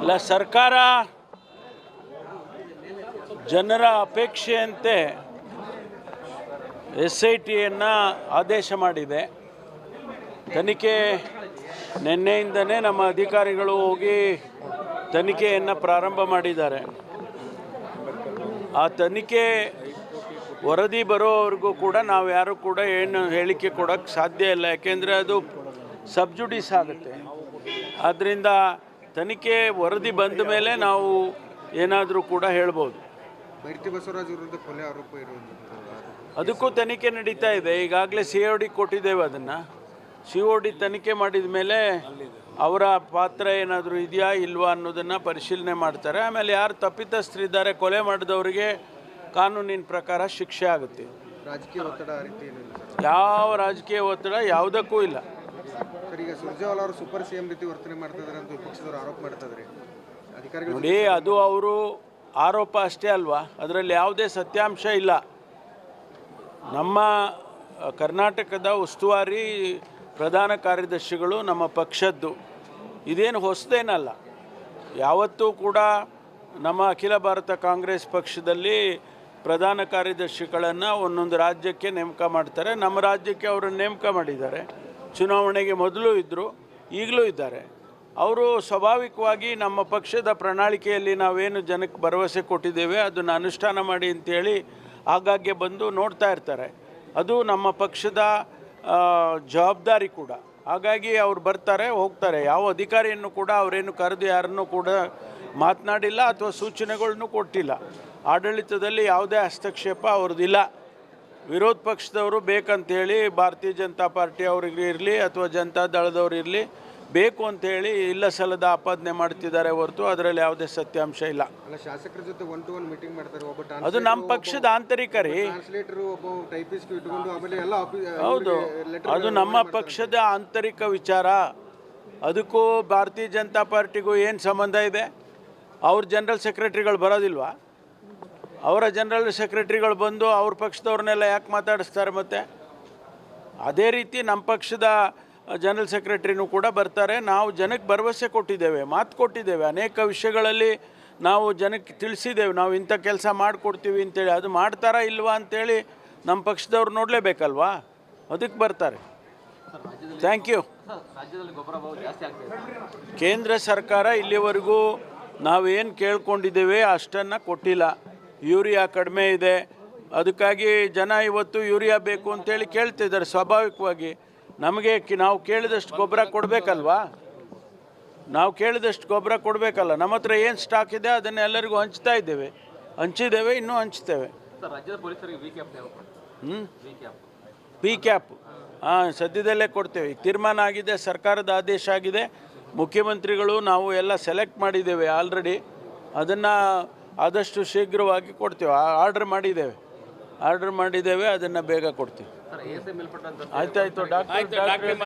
ಇಲ್ಲ, ಸರ್ಕಾರ ಜನರ ಅಪೇಕ್ಷೆಯಂತೆ ಎಸ್ ಐ ಟಿಯನ್ನು ಆದೇಶ ಮಾಡಿದೆ. ತನಿಖೆ ನಿನ್ನೆಯಿಂದನೇ ನಮ್ಮ ಅಧಿಕಾರಿಗಳು ಹೋಗಿ ತನಿಖೆಯನ್ನು ಪ್ರಾರಂಭ ಮಾಡಿದ್ದಾರೆ. ಆ ತನಿಖೆ ವರದಿ ಬರೋವರೆಗೂ ಕೂಡ ನಾವು ಯಾರು ಕೂಡ ಏನು ಹೇಳಿಕೆ ಕೊಡೋಕ್ಕೆ ಸಾಧ್ಯ ಇಲ್ಲ. ಯಾಕೆಂದರೆ ಅದು ಸಬ್ಜುಡಿಸ್ ಆಗುತ್ತೆ. ಆದ್ದರಿಂದ ತನಿಖೆ ವರದಿ ಬಂದ ಮೇಲೆ ನಾವು ಏನಾದರೂ ಕೂಡ ಹೇಳ್ಬೋದು. ಬೈರ್ತಿ ಬಸವರಾಜ್ ವಿರುದ್ಧ ಕೊಲೆ ಆರೋಪ ಇರುವುದು ಅದಕ್ಕೂ ತನಿಖೆ ನಡೀತಾ ಇದೆ. ಈಗಾಗಲೇ ಸಿ ಒ ಡಿ ಕೊಟ್ಟಿದ್ದೇವೆ ಅದನ್ನು. ಸಿ ಒ ಡಿ ತನಿಖೆ ಮಾಡಿದ ಮೇಲೆ ಅವರ ಪಾತ್ರ ಏನಾದರೂ ಇದೆಯಾ ಇಲ್ವಾ ಅನ್ನೋದನ್ನು ಪರಿಶೀಲನೆ ಮಾಡ್ತಾರೆ. ಆಮೇಲೆ ಯಾರು ತಪ್ಪಿತಸ್ಥರಿದ್ದಾರೆ ಕೊಲೆ ಮಾಡಿದವರಿಗೆ ಕಾನೂನಿನ ಪ್ರಕಾರ ಶಿಕ್ಷೆ ಆಗುತ್ತೆ. ರಾಜಕೀಯ ಒತ್ತಡ ಯಾವ ರಾಜಕೀಯ ಒತ್ತಡ ಯಾವುದಕ್ಕೂ ಇಲ್ಲ. ಸರ್ ಅವರು ಸೂಪರ್ ಸಿಎಂ ರೀತಿ ವರ್ತನೆ ಮಾಡ್ತಿದ್ದಾರೆ ಅಂತ ವಿಪಕ್ಷದವರು ಆರೋಪ ಮಾಡ್ತಿದ್ದಾರೆ ನೋಡಿ, ಅದು ಅವರು ಆರೋಪ ಅಷ್ಟೇ ಅಲ್ವಾ? ಅದರಲ್ಲಿ ಯಾವುದೇ ಸತ್ಯಾಂಶ ಇಲ್ಲ. ನಮ್ಮ ಕರ್ನಾಟಕದ ಉಸ್ತುವಾರಿ ಪ್ರಧಾನ ಕಾರ್ಯದರ್ಶಿಗಳು ನಮ್ಮ ಪಕ್ಷದ್ದು. ಇದೇನು ಹೊಸದೇನಲ್ಲ. ಯಾವತ್ತೂ ಕೂಡ ನಮ್ಮ ಅಖಿಲ ಭಾರತ ಕಾಂಗ್ರೆಸ್ ಪಕ್ಷದಲ್ಲಿ ಪ್ರಧಾನ ಕಾರ್ಯದರ್ಶಿಗಳನ್ನು ಒಂದೊಂದು ರಾಜ್ಯಕ್ಕೆ ನೇಮಕ ಮಾಡ್ತಾರೆ. ನಮ್ಮ ರಾಜ್ಯಕ್ಕೆ ಅವರನ್ನು ನೇಮಕ ಮಾಡಿದ್ದಾರೆ. ಚುನಾವಣೆಗೆ ಮೊದಲು ಇದ್ದರು ಈಗಲೂ ಇದ್ದಾರೆ. ಅವರು ಸ್ವಾಭಾವಿಕವಾಗಿ ನಮ್ಮ ಪಕ್ಷದ ಪ್ರಣಾಳಿಕೆಯಲ್ಲಿ ನಾವೇನು ಜನಕ್ಕೆ ಭರವಸೆ ಕೊಟ್ಟಿದ್ದೇವೆ, ಅದನ್ನು ಅನುಷ್ಠಾನ ಮಾಡಿ ಅಂತೇಳಿ ಆಗಾಗ್ಗೆ ಬಂದು ನೋಡ್ತಾ ಇರ್ತಾರೆ. ಅದು ನಮ್ಮ ಪಕ್ಷದ ಜವಾಬ್ದಾರಿ ಕೂಡ. ಹಾಗಾಗಿ ಅವ್ರು ಬರ್ತಾರೆ, ಹೋಗ್ತಾರೆ. ಯಾವ ಅಧಿಕಾರಿಯನ್ನು ಕೂಡ ಅವರೇನು ಕರೆದು ಯಾರನ್ನು ಕೂಡ ಮಾತನಾಡಿಲ್ಲ ಅಥವಾ ಸೂಚನೆಗಳನ್ನು ಕೊಟ್ಟಿಲ್ಲ. ಆಡಳಿತದಲ್ಲಿ ಯಾವುದೇ ಹಸ್ತಕ್ಷೇಪ ಅವ್ರದ್ದಿಲ್ಲ ವಿರೋಧ ಪಕ್ಷದವರು ಬೇಕಂತೇಳಿ ಭಾರತೀಯ ಜನತಾ ಪಾರ್ಟಿ ಅವ್ರಿಗೆ ಇರಲಿ ಅಥವಾ ಜನತಾ ದಳದವ್ರು ಇರಲಿ ಬೇಕು ಅಂತೇಳಿ ಇಲ್ಲ ಸಲ್ಲದ ಆಪಾದನೆ ಮಾಡ್ತಿದ್ದಾರೆ ಹೊರತು ಅದರಲ್ಲಿ ಯಾವುದೇ ಸತ್ಯಾಂಶ ಇಲ್ಲ. ಅಲ್ಲ ಶಾಸಕರ ಜೊತೆ ಒನ್ ಟು ಒನ್ ಮೀಟಿಂಗ್ ಮಾಡ್ತಾರೆ ಒಬ್ಬ ಅದು ನಮ್ಮ ಪಕ್ಷದ ಆಂತರಿಕ ರೀ. ಟ್ರಾನ್ಸ್ಲೇಟರ್ ಒಬ್ಬ ಟೈಪಿಸ್ಟ್ ಇಟ್ಕೊಂಡು ಆಮೇಲೆ ಎಲ್ಲ ಹೌದು. ಅದು ನಮ್ಮ ಪಕ್ಷದ ಆಂತರಿಕ ವಿಚಾರ. ಅದಕ್ಕೂ ಭಾರತೀಯ ಜನತಾ ಪಾರ್ಟಿಗೂ ಏನು ಸಂಬಂಧ ಇದೆ? ಅವ್ರ ಜನರಲ್ ಸೆಕ್ರೆಟರಿಗಳು ಬರೋದಿಲ್ವಾ? ಅವರ ಜನರಲ್ ಸೆಕ್ರೆಟ್ರಿಗಳು ಬಂದು ಅವ್ರ ಪಕ್ಷದವ್ರನ್ನೆಲ್ಲ ಯಾಕೆ ಮಾತಾಡಿಸ್ತಾರೆ ಮತ್ತೆ? ಅದೇ ರೀತಿ ನಮ್ಮ ಪಕ್ಷದ ಜನರಲ್ ಸೆಕ್ರೆಟ್ರಿನೂ ಕೂಡ ಬರ್ತಾರೆ. ನಾವು ಜನಕ್ಕೆ ಭರವಸೆ ಕೊಟ್ಟಿದ್ದೇವೆ, ಮಾತು ಕೊಟ್ಟಿದ್ದೇವೆ. ಅನೇಕ ವಿಷಯಗಳಲ್ಲಿ ನಾವು ಜನಕ್ಕೆ ತಿಳಿಸಿದ್ದೇವೆ. ನಾವು ಇಂಥ ಕೆಲಸ ಮಾಡಿಕೊಡ್ತೀವಿ ಅಂತೇಳಿ. ಅದು ಮಾಡ್ತಾರಾ ಇಲ್ವಾ ಅಂತೇಳಿ ನಮ್ಮ ಪಕ್ಷದವ್ರು ನೋಡಲೇಬೇಕಲ್ವಾ? ಅದಕ್ಕೆ ಬರ್ತಾರೆ. ಥ್ಯಾಂಕ್ ಯು ಕೇಂದ್ರ ಸರ್ಕಾರ ಇಲ್ಲಿವರೆಗೂ ನಾವೇನು ಕೇಳ್ಕೊಂಡಿದ್ದೇವೆ ಅಷ್ಟನ್ನು ಕೊಟ್ಟಿಲ್ಲ. ಯೂರಿಯಾ ಕಡಿಮೆ ಇದೆ. ಅದಕ್ಕಾಗಿ ಜನ ಇವತ್ತು ಯೂರಿಯಾ ಬೇಕು ಅಂತೇಳಿ ಕೇಳ್ತಿದ್ದಾರೆ ಸ್ವಾಭಾವಿಕವಾಗಿ. ನಮಗೆ ನಾವು ಕೇಳಿದಷ್ಟು ಗೊಬ್ಬರ ಕೊಡಬೇಕಲ್ವಾ? ನಾವು ಕೇಳಿದಷ್ಟು ಗೊಬ್ಬರ ಕೊಡಬೇಕಲ್ಲ. ನಮ್ಮ ಹತ್ರ ಏನು ಸ್ಟಾಕ್ ಇದೆ ಅದನ್ನು ಎಲ್ಲರಿಗೂ ಹಂಚ್ತಾ ಇದ್ದೇವೆ. ಹಂಚಿದ್ದೇವೆ ಇನ್ನೂ ಹಂಚ್ತೇವೆ. ಹ್ಞೂ ಪಿ ಕ್ಯಾಪ್ ಹಾಂ ಸದ್ಯದಲ್ಲೇ ಕೊಡ್ತೇವೆ. ಈಗ ತೀರ್ಮಾನ ಆಗಿದೆ ಸರ್ಕಾರದ ಆದೇಶ ಆಗಿದೆ. ಮುಖ್ಯಮಂತ್ರಿಗಳು ನಾವು ಎಲ್ಲ ಸೆಲೆಕ್ಟ್ ಮಾಡಿದ್ದೇವೆ ಆಲ್ರೆಡಿ ಅದನ್ನು ಆದಷ್ಟು ಶೀಘ್ರವಾಗಿ ಕೊಡ್ತೀವಿ. ಆರ್ಡ್ರ್ ಮಾಡಿದ್ದೇವೆ. ಆರ್ಡ್ರ್ ಮಾಡಿದ್ದೇವೆ ಅದನ್ನು ಬೇಗ ಕೊಡ್ತೀವಿ. ಆಯ್ತಾಯ್ತು ಡಾಕ್ಟರ್ ಡಾಕ್ಟರ್